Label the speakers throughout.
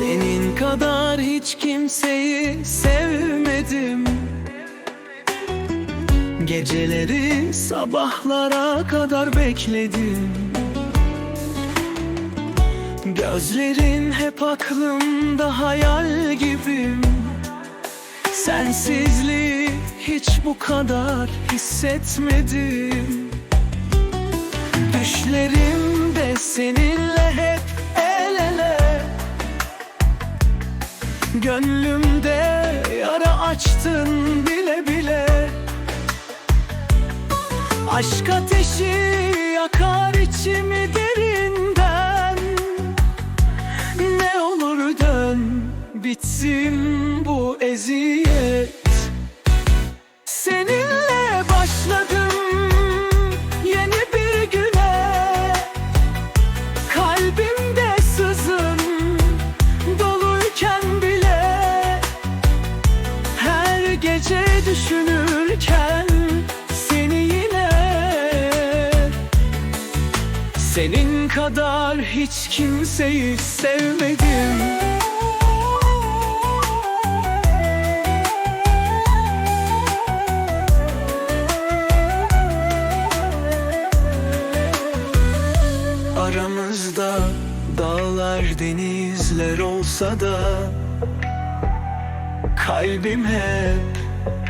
Speaker 1: Senin kadar hiç kimseyi sevmedim. Geceleri sabahlara kadar bekledim. Gözlerin hep aklımda hayal gibim. Sensizliği hiç bu kadar hissetmedim. Düşlerimde seninle hep Gönlümde yara açtın bile bile. Aşk ateşi gece düşünürken seni yine Senin kadar hiç kimseyi sevmedim. Aramızda dağlar denizler olsa da Kalbim hep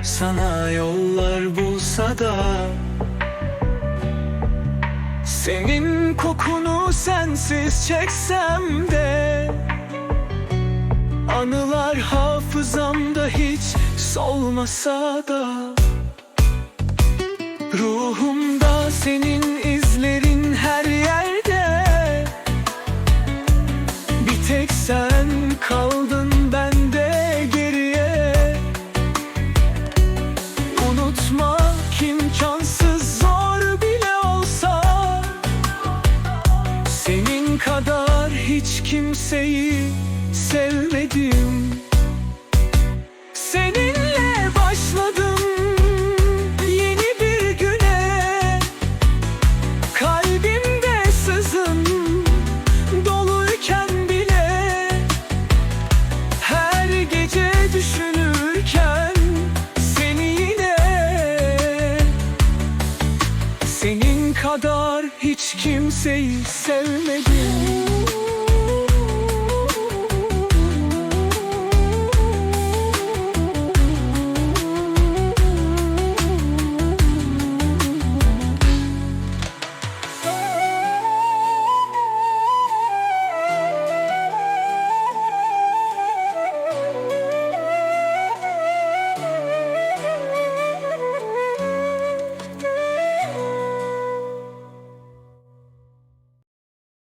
Speaker 1: sana yollar bulsa da Senin kokunu sensiz çeksem de Anılar hafızamda hiç solmasa da Ruhumda senin izlerin her yerde Bir tek sen kaldın kadar hiç kimseyi sevmedim. Seninle başladım yeni bir güne. Kalbimde sızın doluyken bile. Her gece düşünürken seni yine Senin kadar hiç kimseyi sevmedim.